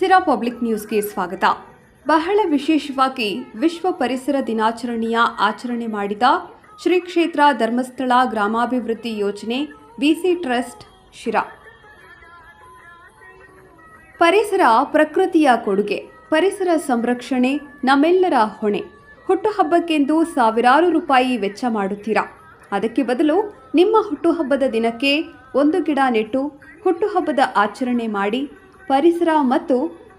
ಸಿರಾ public ನ್ಯೂಸ್ಗೆ ಸ್ವಾಗತ. ಬಹಳ ವಿಶೇಷವಾಗಿ ವಿಶ್ವ ಪರಿಸರ ದಿನಾಚರಣೆಯ ಆಚರಣೆ ಮಾಡಿದ ಶ್ರೀ ಕ್ಷೇತ್ರ ಧರ್ಮಸ್ಥಳ ಗ್ರಾಮಾಭಿವೃದ್ಧಿ ಯೋಜನೆ ಬಿಸಿ ಟ್ರಸ್ಟ್, ಶಿರಾ. ಪರಿಸರ ಪ್ರಕೃತಿಯ ಕೊಡುಗೆ, ಪರಿಸರ ಸಂರಕ್ಷಣೆ ನಮ್ಮೆಲ್ಲರ ಹೊಣೆ. ಹುಟ್ಟುಹಬ್ಬಕ್ಕೆಂದು ಸಾವಿರಾರು ರೂಪಾಯಿ ವೆಚ್ಚ ಮಾಡುತ್ತೀರಾ? ಅದಕ್ಕೆ ಬದಲು ನಿಮ್ಮ ಹುಟ್ಟುಹಬ್ಬದ ದಿನಕ್ಕೆ ಒಂದು ಗಿಡ ನೆಟ್ಟು ಹುಟ್ಟುಹಬ್ಬದ ಆಚರಣೆ ಮಾಡಿ ಪರಿಸರ ಮತ್ತು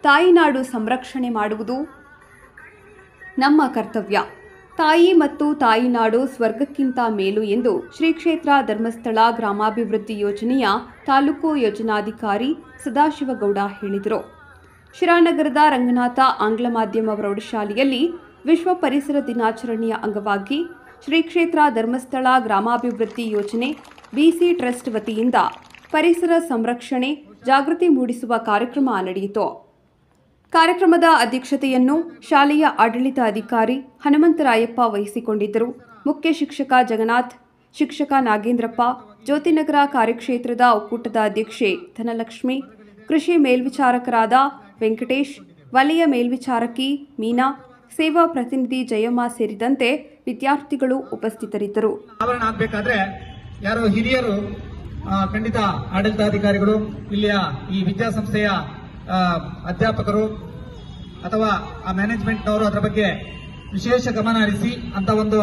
ತಾಯಿನಾಡು ಸಂರಕ್ಷಣೆ ಮಾಡುವುದು ನಮ್ಮ ಕರ್ತವ್ಯ. ತಾಯಿ ಮತ್ತು ತಾಯಿನಾಡು ಸ್ವರ್ಗಕ್ಕಿಂತ ಮೇಲು ಎಂದು ಶ್ರೀ ಕ್ಷೇತ್ರ ಧರ್ಮಸ್ಥಳ ಗ್ರಾಮಾಭಿವೃದ್ಧಿ ಯೋಜನೆಯ ತಾಲೂಕು ಯೋಜನಾಧಿಕಾರಿ ಸದಾಶಿವಗೌಡ ಹೇಳಿದರು. ಶಿರಾನಗರದ ರಂಗನಾಥ ಆಂಗ್ಲ ಮಾಧ್ಯಮ ಪ್ರೌಢಶಾಲೆಯಲ್ಲಿ ವಿಶ್ವ ಪರಿಸರ ದಿನಾಚರಣೆಯ ಅಂಗವಾಗಿ ಶ್ರೀ ಕ್ಷೇತ್ರ ಧರ್ಮಸ್ಥಳ ಗ್ರಾಮಾಭಿವೃದ್ಧಿ ಯೋಜನೆ ಬಿಸಿ ಟ್ರಸ್ಟ್ ವತಿಯಿಂದ ಪರಿಸರ ಸಂರಕ್ಷಣೆ ಜಾಗೃತಿ ಮೂಡಿಸುವ ಕಾರ್ಯಕ್ರಮ ನಡೆಯಿತು. ಕಾರ್ಯಕ್ರಮದ ಅಧ್ಯಕ್ಷತೆಯನ್ನು ಶಾಲೆಯ ಆಡಳಿತ ಅಧಿಕಾರಿ ಹನುಮಂತರಾಯಪ್ಪ ವಹಿಸಿಕೊಂಡಿದ್ದರು. ಮುಖ್ಯ ಶಿಕ್ಷಕ ಜಗನ್ನಾಥ್, ಶಿಕ್ಷಕ ನಾಗೇಂದ್ರಪ್ಪ, ಜ್ಯೋತಿನಗರ ಕಾರ್ಯಕ್ಷೇತ್ರದ ಒಕ್ಕೂಟದ ಅಧ್ಯಕ್ಷೆ ಧನಲಕ್ಷ್ಮಿ, ಕೃಷಿ ಮೇಲ್ವಿಚಾರಕರಾದ ವೆಂಕಟೇಶ್, ವಲಯ ಮೇಲ್ವಿಚಾರಕಿ ಮೀನಾ, ಸೇವಾ ಪ್ರತಿನಿಧಿ ಜಯಮ್ಮ ಸೇರಿದಂತೆ ವಿದ್ಯಾರ್ಥಿಗಳು ಉಪಸ್ಥಿತರಿದ್ದರು. ಖಂಡಿತ ಆಡಳಿತಾಧಿಕಾರಿಗಳು, ಇಲ್ಲಿಯ ಈ ವಿದ್ಯಾಸಂಸ್ಥೆಯ ಅಧ್ಯಾಪಕರು ಅಥವಾ ಆ ಮ್ಯಾನೇಜ್ಮೆಂಟ್ನವರು ಅದರ ಬಗ್ಗೆ ವಿಶೇಷ ಗಮನ ಹರಿಸಿ ಅಂತ ಒಂದು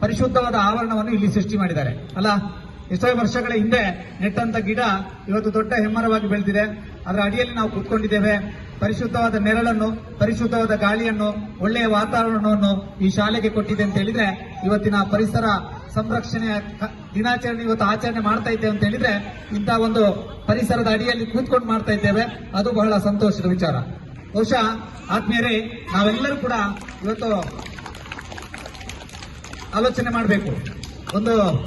ಪರಿಶುದ್ಧವಾದ ಆವರಣವನ್ನು ಇಲ್ಲಿ ಸೃಷ್ಟಿ ಮಾಡಿದ್ದಾರೆ. ಅಲ್ಲ, ಎಷ್ಟೋ ವರ್ಷಗಳ ಹಿಂದೆ ನೆಟ್ಟಂತ ಗಿಡ ಇವತ್ತು ದೊಡ್ಡ ಹೆಮ್ಮರವಾಗಿ ಬೆಳೆದಿದೆ. ಅದರ ಅಡಿಯಲ್ಲಿ ನಾವು ಕೂತ್ಕೊಂಡಿದ್ದೇವೆ. ಪರಿಶುದ್ಧವಾದ ನೆರಳನ್ನು, ಪರಿಶುದ್ಧವಾದ ಗಾಳಿಯನ್ನು, ಒಳ್ಳೆಯ ವಾತಾವರಣವನ್ನು ಈ ಶಾಲೆಗೆ ಕೊಟ್ಟಿದೆ ಅಂತ ಹೇಳಿದ್ರೆ ಇವತ್ತಿನ ಪರಿಸರ ಸಂರಕ್ಷಣೆಯ ಕ- ದಿನಾಚರಣೆ ಇವತ್ತು ಆಚರಣೆ ಮಾಡ್ತಾ ಇದ್ದೇವೆ ಅಂತ ಹೇಳಿದ್ರೆ ಇಂಥ ಒಂದು ಪರಿಸರದ ಅಡಿಯಲ್ಲಿ ಕೂತ್ಕೊಂಡು ಮಾಡ್ತಾ ಇದ್ದೇವೆ. ಅದು ಬಹಳ ಸಂತೋಷದ ವಿಚಾರ. ಬಹುಶಃ ಆತ್ಮೀಯರೇ, ನಾವೆಲ್ಲರೂ ಕೂಡ ಇವತ್ತು ಆಲೋಚನೆ ಮಾಡಬೇಕು. ಒಂದು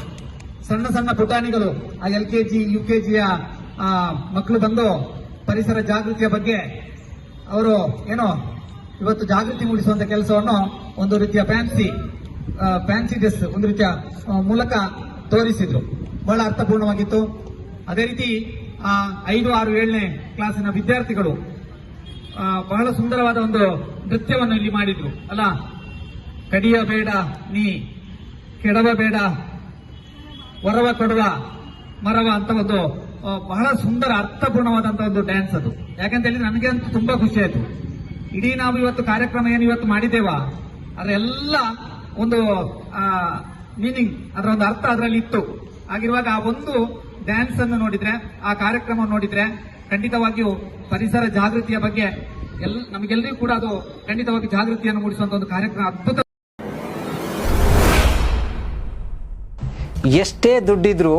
ಸಣ್ಣ ಸಣ್ಣ ಪುಟಾಣಿಗಳು, ಆ L K G, U K ಜಿಯ ಮಕ್ಕಳು ಬಂದು ಪರಿಸರ ಜಾಗೃತಿಯ ಬಗ್ಗೆ ಅವರು ಏನೋ ಇವತ್ತು ಜಾಗೃತಿ ಮೂಡಿಸುವಂತ ಕೆಲಸವನ್ನು ಒಂದು ರೀತಿಯ ಫ್ಯಾನ್ಸಿ ಫ್ಯಾನ್ಸಿ ಡ್ರೆಸ್ ಒಂದು ರೀತಿಯ ಮೂಲಕ ತೋರಿಸಿದ್ರು. ಬಹಳ ಅರ್ಥಪೂರ್ಣವಾಗಿತ್ತು. ಅದೇ ರೀತಿ ಆ, ಐದು ಆರು ಏಳನೇ ಕ್ಲಾಸಿನ ವಿದ್ಯಾರ್ಥಿಗಳು ಬಹಳ ಸುಂದರವಾದ ಒಂದು ನೃತ್ಯವನ್ನು ಇಲ್ಲಿ ಮಾಡಿದ್ರು. ಅಲ್ಲ ಕಡಿಯಬೇಡ ನೀ ಕೆಡವಬೇಡ ವರವ ಕೊಡುವ ಮರವ ಅಂತ ಒಂದು ಬಹಳ ಸುಂದರ ಅರ್ಥಪೂರ್ಣವಾದಂತ ಒಂದು ಡ್ಯಾನ್ಸ್ ಅದು. ಯಾಕಂತ ಹೇಳಿದ್ರೆ ನನಗೆ ಅಂತೂ ತುಂಬಾ ಖುಷಿ ಆಯ್ತು. ಇಡೀ ನಾವು ಇವತ್ತು ಕಾರ್ಯಕ್ರಮ ಏನು ಇವತ್ತು ಮಾಡಿದ್ದೇವಾ? ಅದರ ಎಲ್ಲ ಒಂದು ಮೀನಿಂಗ್ ಅದರ ಒಂದು ಅರ್ಥ ಅದರಲ್ಲಿ ಇತ್ತು ಹಾಗಿರುವಾಗ ಆ ಒಂದು ಡ್ಯಾನ್ಸ್ ಅನ್ನು ನೋಡಿದ್ರೆ, ಆ ಕಾರ್ಯಕ್ರಮ ನೋಡಿದ್ರೆ ಖಂಡಿತವಾಗಿಯೂ ಪರಿಸರ ಜಾಗೃತಿಯ ಬಗ್ಗೆ ಎಲ್ಲ ನಮಗೆಲ್ಲರಿಗೂ ಕೂಡ ಅದು ಖಂಡಿತವಾಗಿ ಜಾಗೃತಿಯನ್ನು ಮೂಡಿಸುವಂತ ಒಂದು ಕಾರ್ಯಕ್ರಮ ಅದ್ಭುತ. ಎಷ್ಟೇ ದುಡ್ಡಿದ್ರೂ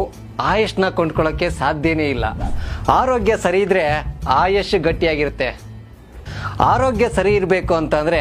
ಆಯುಷ್ನ ಕೊಂಡ್ಕೊಳ್ಳೋಕ್ಕೆ ಸಾಧ್ಯನೇ ಇಲ್ಲ. ಆರೋಗ್ಯ ಸರಿ ಇದ್ರೆ ಆಯುಷ್ ಗಟ್ಟಿಯಾಗಿರುತ್ತೆ. ಆರೋಗ್ಯ ಸರಿ ಇರಬೇಕು ಅಂತಂದ್ರೆ